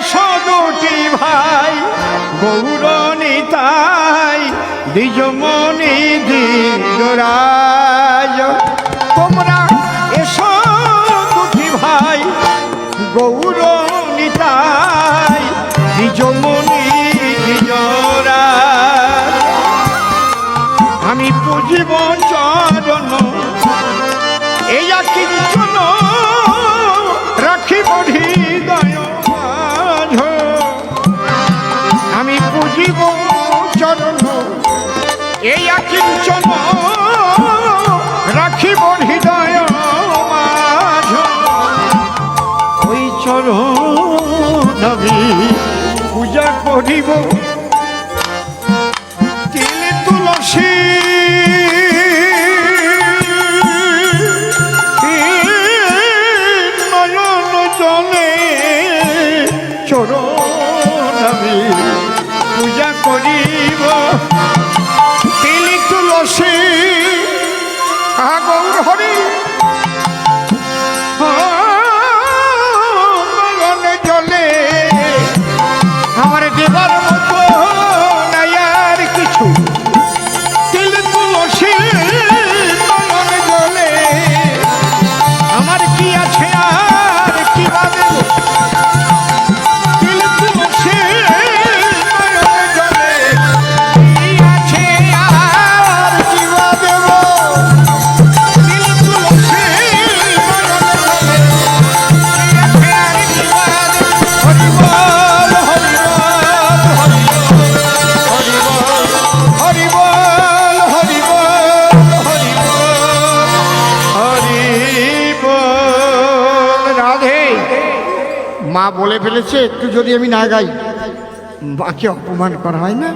এসো দুটি ভাই গৌরনিতাই দ্বিজমণি দ্বিজরাজ তোমরা এসো দুটি ভাই গৌরনিতাই দ্বিজমণি দ্বিজরাজ আমি পুজিব চরণ, এই কিঞ্চন চরণ পূজা করিব। তিল তুলসী নয়ন জলে চরণ পূজা করিব। তিল তুলসী আগর মা বলে ফেলেছে একটু যদি আমি না গাই বাকি অপমান করা হয় না